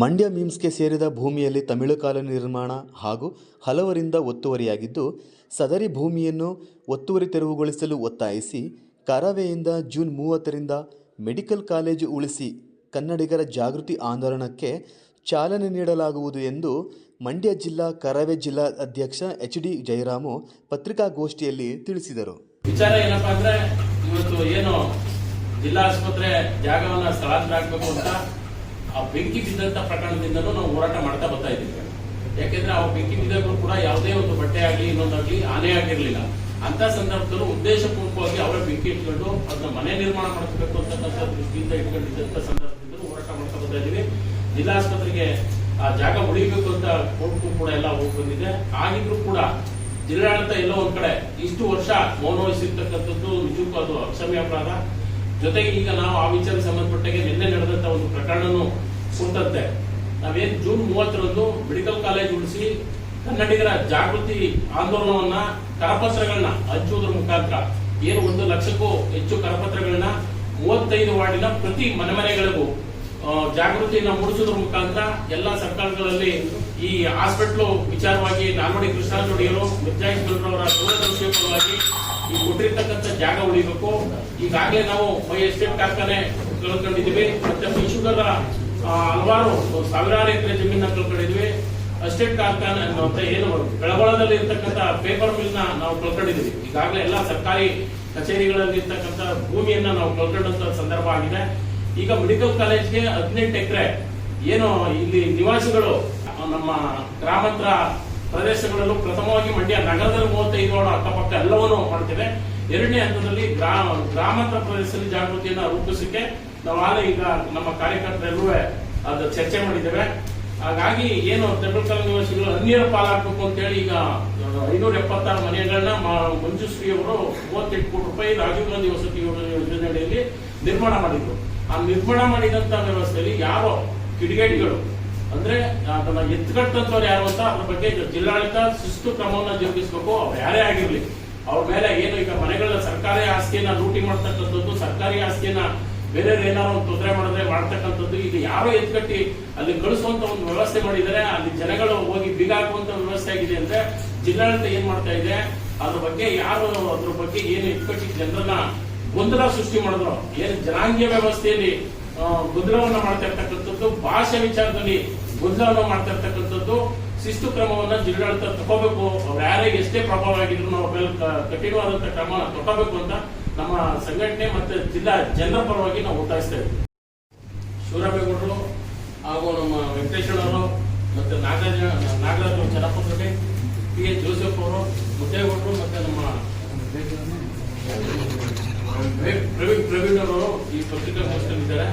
ಮಂಡ್ಯ ಮೀಮ್ಸ್ಗೆ ಸೇರಿದ ಭೂಮಿಯಲ್ಲಿ ತಮಿಳು ಕಾಲೋನಿ ನಿರ್ಮಾಣ ಹಾಗೂ ಹಲವರಿಂದ ಒತ್ತುವರಿಯಾಗಿದ್ದು, ಸದರಿ ಭೂಮಿಯನ್ನು ಒತ್ತುವರಿ ತೆರವುಗೊಳಿಸಲು ಒತ್ತಾಯಿಸಿ, ಕರವೆಯಿಂದ ಜೂನ್ ಮೂವತ್ತರಿಂದ ಮೆಡಿಕಲ್ ಕಾಲೇಜು ಉಳಿಸಿ ಕನ್ನಡಿಗರ ಜಾಗೃತಿ ಆಂದೋಲನಕ್ಕೆ ಚಾಲನೆ ನೀಡಲಾಗುವುದು ಎಂದು ಮಂಡ್ಯ ಜಿಲ್ಲಾ ಕರಾವೆ ಜಿಲ್ಲಾ ಅಧ್ಯಕ್ಷ ಎಚ್ ಡಿ ಜಯರಾಮು ಪತ್ರಿಕಾಗೋಷ್ಠಿಯಲ್ಲಿ ತಿಳಿಸಿದರು. ವಿಚಾರ ಏನಪ್ಪಾ ಅಂದ್ರೆ, ಇವತ್ತು ಏನು ಜಿಲ್ಲಾ ಆಸ್ಪತ್ರೆ ಜಾಗವನ್ನ ಸ್ಥಳಾಂತರ ಆಗ್ಬೇಕು ಅಂತ ಆ ಬೆಂಕಿ ಬಿದ್ದಂತ ಪ್ರಕರಣದಿಂದಲೂ ನಾವು ಹೋರಾಟ ಮಾಡ್ತಾ ಬರ್ತಾ ಇದ್ದೀವಿ. ಯಾಕೆಂದ್ರೆ ಆ ಬೆಂಕಿ ಬಿದ್ದಾಗಲೂ ಕೂಡ ಯಾವುದೇ ಒಂದು ಬಟ್ಟೆ ಆಗಲಿ ಇನ್ನೊಂದಾಗ್ಲಿ ಆನೆ ಆಗಿರ್ಲಿಲ್ಲ. ಅಂತ ಸಂದರ್ಭದಲ್ಲೂ ಉದ್ದೇಶಪೂರ್ವಕವಾಗಿ ಅವರ ಬೆಂಕಿ ಇಟ್ಕೊಂಡು ಅದನ್ನ ಮನೆ ನಿರ್ಮಾಣ ಮಾಡಬೇಕು ಅಂತ ದೃಷ್ಟಿಯಿಂದ ಇಟ್ಕೊಂಡಿದ್ದಂತ ಸಂದರ್ಭದಿಂದಲೂ ಹೋರಾಟ ಮಾಡ್ತಾ ಬರ್ತಾ ಇದೀವಿ ಜಿಲ್ಲಾ ಆಸ್ಪತ್ರೆಗೆ ಆ, ಜಾಗ ಉಳಿಬೇಕು ಅಂತ ಕೋರ್ಟ್ಗೂ ಕೂಡ ಎಲ್ಲ ಹೋಗಿ ಬಂದಿದೆ. ಆಗಿದ್ರು ಕೂಡ ಜಿಲ್ಲಾಡಳಿತ ಎಲ್ಲೋ ಒಂದ್ ಕಡೆ ಇಷ್ಟು ವರ್ಷ ಮೌನ ವಹಿಸಿರ್ತಕ್ಕಂಥದ್ದು ನಿಜಕ್ಕೂ ಅದು ಅಕ್ಷಮ್ಯ ಅಪರಾಧ. ಜೊತೆಗೆ ಈಗ ನಾವು ಆ ವಿಚಾರ ಸಂಬಂಧಪಟ್ಟಾಗೆ ನಿನ್ನೆ ನಡೆದಂತ ಒಂದು ಪ್ರಕರಣನು ಕುಂತಂತೆ ನಾವೇನ್ ಜೂನ್ ಮೂವತ್ತರಂದು ಮೆಡಿಕಲ್ ಕಾಲೇಜ್ ಉಳಿಸಿ ಕನ್ನಡಿಗರ ಜಾಗೃತಿ ಆಂದೋಲನವನ್ನ ಕರಪತ್ರಗಳನ್ನ ಹಂಚುವುದರ ಮುಖಾಂತರ ಏನು ಒಂದು ಲಕ್ಷಕ್ಕೂ ಹೆಚ್ಚು ಕರಪತ್ರಗಳನ್ನ ಮೂವತ್ತೈದು ವಾರ್ಡಿನ ಪ್ರತಿ ಮನೆ ಮನೆಗಳಿಗೂ ಜಾಗೃತಿಯನ್ನ ಮೂಡಿಸೋದ್ರ ಮುಖಾಂತರ ಎಲ್ಲಾ ಸರ್ಕಾರಗಳಲ್ಲಿ ಈ ಹಾಸ್ಪಿಟ್ಲು ವಿಚಾರವಾಗಿ ನಾಲ್ವಡಿ ಕೃಷ್ಣರಾಜ ಒಡೆಯರು ಮಿರ್ಜಾಯಿಸ್ಗಳವರ ದೂರದರ್ಶಕವಾಗಿ ಈ ಕೊಟ್ಟಿರ್ತಕ್ಕಂಥ ಜಾಗ ಉಳಿಬೇಕು. ಈಗಾಗಲೇ ನಾವು ಮೈ ಎಸ್ಟೇಟ್ ಕಾರ್ಖಾನೆ ಕಳ್ಕೊಂಡಿದ್ದೀವಿ. ಮತ್ತೆ ಮೈ ಶುಗರ್ ಆ, ಹಲವಾರು ಸಾವಿರಾರು ಎಕರೆ ಜಮೀನ ಕಳ್ಕೊಂಡಿದ್ವಿ ಅಸ್ಟೇಟ್ ಕಾರ್ಖಾನೆ ಅಂತ ಏನು ಬೆಳಗೊಳದಲ್ಲಿ ಇರ್ತಕ್ಕಂಥ ಪೇಪರ್ ಮಿಲ್ ನಾವು ಕಳ್ಕೊಂಡಿದ್ದೀವಿ. ಈಗಾಗಲೇ ಎಲ್ಲಾ ಸರ್ಕಾರಿ ಕಚೇರಿಗಳಲ್ಲಿ ಇರ್ತಕ್ಕಂಥ ಭೂಮಿಯನ್ನ ನಾವು ಕಳ್ಕೊಂಡಂತ ಸಂದರ್ಭ ಆಗಿದೆ. ಈಗ ಮೆಡಿಕಲ್ ಕಾಲೇಜ್ಗೆ ಹದಿನೆಂಟು ಎಕರೆ ಏನು ಇಲ್ಲಿ ನಿವಾಸಿಗಳು ನಮ್ಮ ಗ್ರಾಮಾಂತರ ಪ್ರದೇಶಗಳಲ್ಲೂ ಪ್ರಥಮವಾಗಿ ಮಂಡ್ಯ ನಗರದಲ್ಲಿ ಮೂವತ್ತೈದು ವಾರ್ಡ್ ಅಕ್ಕಪಕ್ಕ ಎಲ್ಲವನ್ನೂ ಮಾಡ್ತೇವೆ. ಎರಡನೇ ಹಂತದಲ್ಲಿ ಗ್ರಾಮ ಗ್ರಾಮಾಂತರ ಪ್ರದೇಶದಲ್ಲಿ ಜಾಗೃತಿಯನ್ನು ರೂಪಿಸಕ್ಕೆ ನಾವು ಈಗ ನಮ್ಮ ಕಾರ್ಯಕರ್ತರೆಲ್ಲೂ ಅದು ಚರ್ಚೆ ಮಾಡಿದ್ದೇವೆ. ಹಾಗಾಗಿ ಏನು ತೆಂಡೂಲ್ಕರ್ ನಿವಾಸಿಗಳು ಅನ್ಯರ ಪಾಲಾಗಬೇಕು ಅಂತೇಳಿ ಈಗ ಐನೂರ ಎಪ್ಪತ್ತಾರು ಮನೆಗಳನ್ನ ಮಂಜುಶ್ರೀ ಅವರು ಮೂವತ್ತೆಂಟು ಕೋಟಿ ರೂಪಾಯಿ ರಾಜೀವ್ ಗಾಂಧಿ ವಸತಿ ಯೋಜನೆಯಲ್ಲಿ ನಿರ್ಮಾಣ ಮಾಡಿದ್ರು. ಆ ನಿರ್ಮಾಣ ಮಾಡಿದಂತ ವ್ಯವಸ್ಥೆಯಲ್ಲಿ ಯಾರೋ ಕಿಡಿಗೇಡಿಗಳು, ಅಂದ್ರೆ ಅದನ್ನ ಎತ್ಕಟ್ಟಂತವ್ರು ಯಾರು ಅಂತ ಅದ್ರ ಬಗ್ಗೆ ಜಿಲ್ಲಾಡಳಿತ ಶಿಸ್ತು ಕ್ರಮವನ್ನ ಜರುಗಿಸಬೇಕು. ಅವ್ರು ಯಾರೇ ಆಗಿರ್ಲಿ, ಅವ್ರ ಮೇಲೆ ಏನು ಈಗ ಮನೆಗಳ ಸರ್ಕಾರಿ ಆಸ್ತಿಯನ್ನ ಲೂಟಿ ಮಾಡ್ತಕ್ಕಂಥದ್ದು, ಸರ್ಕಾರಿ ಆಸ್ತಿಯನ್ನ ಬೇರೆ ಏನಾರು ಒಂದು ತೊಂದರೆ ಮಾಡಿದ್ರೆ ಮಾಡ್ತಕ್ಕಂಥದ್ದು ಈಗ ಯಾರೋ ಎತ್ಕಟ್ಟಿ ಅಲ್ಲಿ ಕಳಿಸುವಂತ ಒಂದು ವ್ಯವಸ್ಥೆ ಮಾಡಿದ್ದಾರೆ. ಅಲ್ಲಿ ಜನಗಳು ಹೋಗಿ ಬೀಗ ಹಾಕುವಂತ ವ್ಯವಸ್ಥೆ ಆಗಿದೆ ಅಂದ್ರೆ ಜಿಲ್ಲಾಡಳಿತ ಏನ್ ಮಾಡ್ತಾ ಇದೆ? ಅದ್ರ ಬಗ್ಗೆ ಯಾರು ಅದ್ರ ಬಗ್ಗೆ ಏನು ಎತ್ಕಟ್ಟಿ ಜನರನ್ನ ಗೊಂದಲ ಸೃಷ್ಟಿ ಮಾಡಿದ್ರು? ಏನು ಜನಾಂಗೀಯ ವ್ಯವಸ್ಥೆಯಲ್ಲಿ ಗೊಂದಲವನ್ನ ಮಾಡ್ತಾ ಇರ್ತಕ್ಕಂಥದ್ದು, ಭಾಷೆ ವಿಚಾರದಲ್ಲಿ ಗೊಂದಲವನ್ನ ಮಾಡ್ತಾ ಇರ್ತಕ್ಕಂಥದ್ದು, ಶಿಸ್ತು ಕ್ರಮವನ್ನ ಜಿಲ್ಲಾಡಳಿತ ತಗೋಬೇಕು. ಅವ್ರು ಯಾರೇ ಎಷ್ಟೇ ಪ್ರಭಾವ ಆಗಿದ್ರು ನಾವು ಕಠಿಣವಾದಂತ ಕ್ರಮ ತಗೋಬೇಕು ಅಂತ ನಮ್ಮ ಸಂಘಟನೆ ಮತ್ತೆ ಜಿಲ್ಲಾ ಜನರ ಪರವಾಗಿ ನಾವು ಒತ್ತಾಯಿಸ್ತಾ ಇದ್ದೀವಿ. ಶಿವರಾಮೇಗೌಡರು ಹಾಗೂ ನಮ್ಮ ವೆಂಕಟೇಶ್ವರವರು ಮತ್ತೆ ನಾಗರಾಜ ನಾಗರಾಜ್ ಚನ್ನಪುರದಲ್ಲಿ ಪಿ ಎಚ್ ಜೋಸೆಫ್ ಅವರು, ಮುದ್ದೇಗೌಡರು ಮತ್ತೆ ನಮ್ಮ ಪ್ರವೀಣ್ ಪ್ರವೀಣ್ ಅವರು ಈ ಪತ್ರಿಕಾಗೋಷ್ಠಿಯಲ್ಲಿದ್ದಾರೆ